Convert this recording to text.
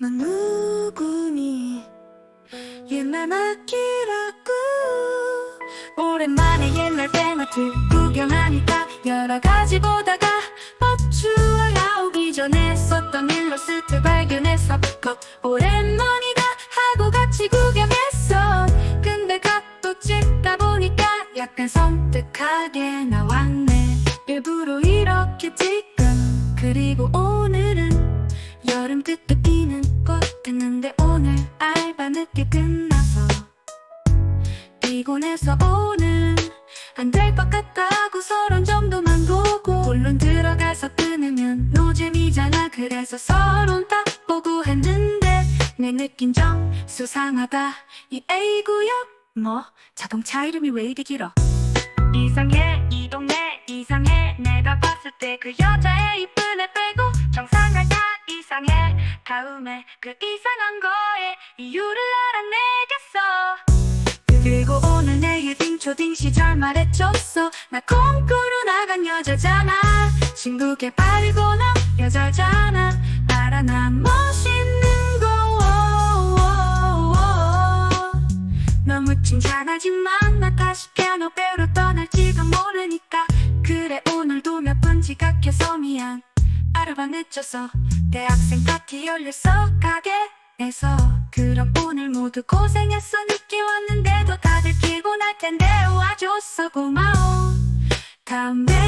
넌 누구니? 옛날 악기라고. 오랜만에 옛날 밴드 구경하니까 여러 가지 보다가 버추어가 오기 전에 썼던 일러스트 발견했었고 오랜만이다 하고 같이 구경했어. 근데 각도 찍다 보니까 약간 섬뜩하게 나왔네. 일부러 이렇게 찍은 그리고 오늘은 여름 뜻뜻 피는 꽃 했는데 오늘 알바 늦게 끝나서 피곤해서 오늘 안 될 것 같다고 서론 정도만 보고 본론 들어가서 끊으면 노잼이잖아. 그래서 서론 딱 보고 했는데 내 느낀 점 수상하다. 이 A 구역 뭐? 자동차 이름이 왜 이리 길어? 이상해 이 동네 이상해. 내가 봤을 때 그 여자 다음에 그 이상한 거에 이유를 알아내겠어. 그리고 오늘 내 예딩 초딩 시절 말해줬어. 나 콩쿠르 나간 여자잖아. 친구 개발고 나 여자잖아. 알아 나 멋있는 거 너무 칭찬하지만 나 다시 피아노 배우러 떠날지도 모르니까. 그래 오늘도 몇 번 지각해서 미안 알아봐 늦어서 대학생 파티 열렸어 가게에서 그럼 오늘 모두 고생했어. 늦게 왔는데도 다들 피곤할 텐데 와줘서 고마워. 만나